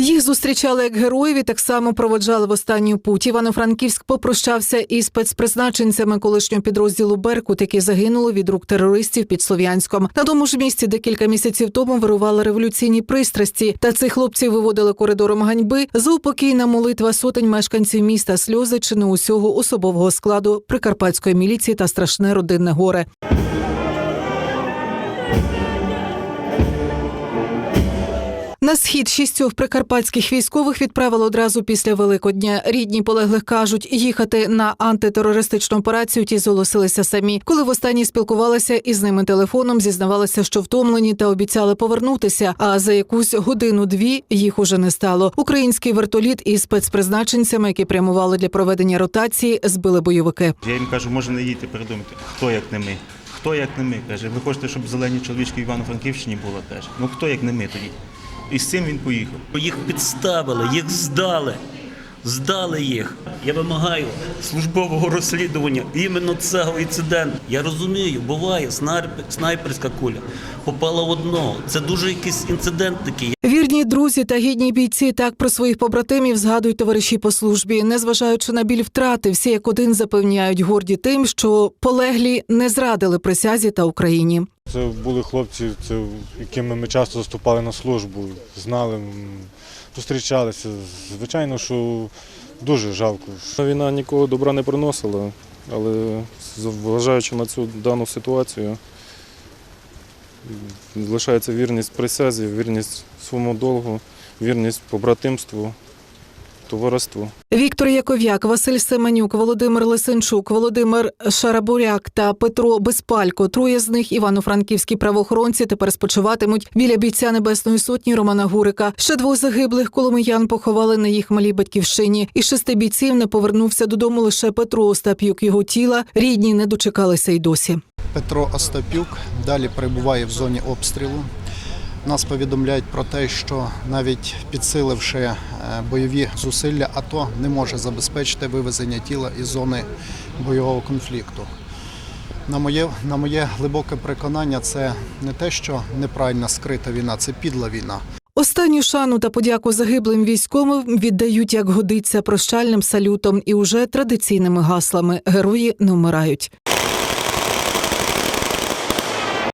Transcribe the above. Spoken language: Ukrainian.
Їх зустрічали як героїв і так само проводжали в останню путь. Івано-Франківськ попрощався із спецпризначенцями колишнього підрозділу Беркут, які загинули від рук терористів під Слов'янськом. На тому ж місці декілька місяців тому вирували революційні пристрасті, та цих хлопців виводили коридором ганьби. Заупокійна молитва сотень мешканців міста сльози чи не усього особового складу прикарпатської міліції та страшне родинне горе. На схід шістьох прикарпатських військових відправили одразу після Великодня. Рідні полеглих кажуть, їхати на антитерористичну операцію ті зголосилися самі. Коли востаннє спілкувалися із ними телефоном, зізнавалися, що втомлені та обіцяли повернутися. А за якусь годину-дві їх уже не стало. Український вертоліт із спецпризначенцями, які прямували для проведення ротації, збили бойовики. Я їм кажу, може не їдьте, передумайте. Хто як не ми? Хто як не ми? Каже, ви хочете, щоб зелені чоловічки Івано-Франківщині було? Каже. Ну хто як не ми тоді? І з цим він поїхав. Їх підставили, їх здали. Здали їх. Я вимагаю службового розслідування іменно цього інциденту. Я розумію, буває снайпер- снайперська куля попала в одного. Це дуже якийсь інцидент такий. Вірні друзі та гідні бійці так про своїх побратимів згадують товариші по службі. Незважаючи на біль втрати, всі як один запевняють горді тим, що полеглі не зрадили присязі та Україні. Це були хлопці, це, якими ми часто заступали на службу, знали, зустрічалися. Звичайно, що дуже жалко. Війна нікого добра не приносила, але зважаючи на цю дану ситуацію, лишається вірність присязі, вірність своєму долгу, вірність побратимству, товариству. Віктор Яков'як, Василь Семенюк, Володимир Лисенчук, Володимир Шарабуряк та Петро Безпалько. Троє з них івано-франківські правоохоронці тепер спочиватимуть біля бійця Небесної сотні Романа Гурика. Ще двох загиблих коломиян поховали на їх малій батьківщині. Із шести бійців не повернувся додому лише Петро Остап'юк. Його тіла рідні не дочекалися й досі. Петро Остапюк далі перебуває в зоні обстрілу. Нас повідомляють про те, що навіть підсиливши е, бойові зусилля, АТО не може забезпечити вивезення тіла із зони бойового конфлікту. На моє, на моє глибоке переконання, це не те, що неправильно скрита війна, це підла війна. Останню шану та подяку загиблим військовим віддають як годиться прощальним салютом і уже традиційними гаслами Герої не вмирають.